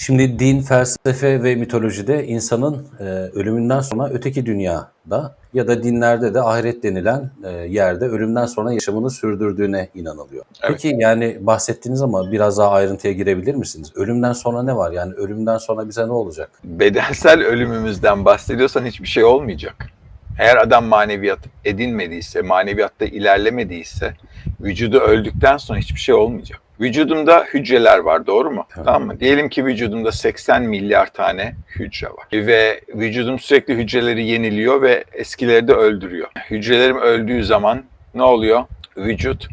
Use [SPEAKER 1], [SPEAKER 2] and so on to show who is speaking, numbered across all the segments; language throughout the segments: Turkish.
[SPEAKER 1] Şimdi din, felsefe ve mitolojide insanın e, ölümünden sonra öteki dünyada ya da dinlerde de ahiret denilen e, yerde ölümden sonra yaşamını sürdürdüğüne inanılıyor.
[SPEAKER 2] Evet.
[SPEAKER 1] Peki yani bahsettiniz ama biraz daha ayrıntıya girebilir misiniz? Ölümden sonra ne var? Yani ölümden sonra bize ne olacak?
[SPEAKER 2] bedensel ölümümüzden bahsediyorsan hiçbir şey olmayacak. Eğer adam maneviyat edinmediyse, maneviyatta ilerlemediyse vücudu öldükten sonra hiçbir şey olmayacak. Vücudumda hücreler var doğru mu?
[SPEAKER 1] Evet.
[SPEAKER 2] Tamam mı? Diyelim ki vücudumda 80 milyar tane hücre var. Ve vücudum sürekli hücreleri yeniliyor ve eskileri de öldürüyor. Hücrelerim öldüğü zaman ne oluyor? Vücut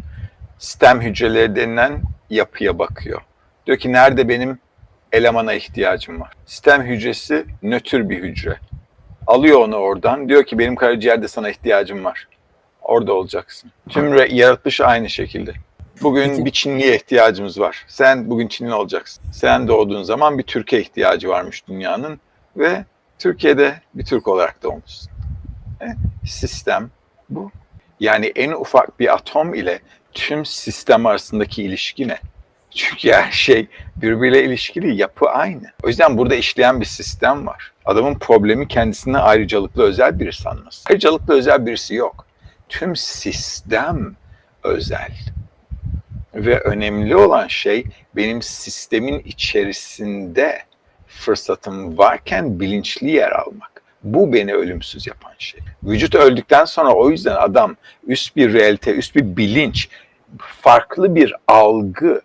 [SPEAKER 2] stem hücreleri denilen yapıya bakıyor. Diyor ki nerede benim elemana ihtiyacım var. Stem hücresi nötr bir hücre. Alıyor onu oradan. Diyor ki benim karaciğerde sana ihtiyacım var. Orada olacaksın. Tüm yaratılış aynı şekilde. Bugün
[SPEAKER 1] Peki.
[SPEAKER 2] bir Çinliye ihtiyacımız var. Sen bugün Çinli olacaksın. Sen doğduğun zaman bir Türkiye ihtiyacı varmış dünyanın ve Türkiye'de bir Türk olarak doğmuşsun. E, Sistem bu. Yani en ufak bir atom ile tüm sistem arasındaki ilişki ne? Çünkü her şey birbiriyle ilişkili, yapı aynı. O yüzden burada işleyen bir sistem var. Adamın problemi kendisine ayrıcalıklı özel biri sanması. Ayrıcalıklı özel birisi yok. Tüm sistem özel. Ve önemli olan şey benim sistemin içerisinde fırsatım varken bilinçli yer almak. Bu beni ölümsüz yapan şey. Vücut öldükten sonra o yüzden adam üst bir realite, üst bir bilinç, farklı bir algı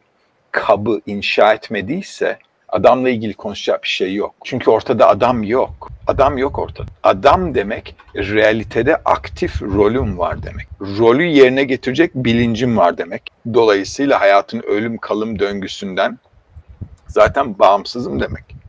[SPEAKER 2] kabı inşa etmediyse adamla ilgili konuşacak bir şey yok. Çünkü ortada adam yok. Adam yok ortada. Adam demek realitede aktif rolüm var demek. Rolü yerine getirecek bilincim var demek. Dolayısıyla hayatın ölüm kalım döngüsünden zaten bağımsızım demek.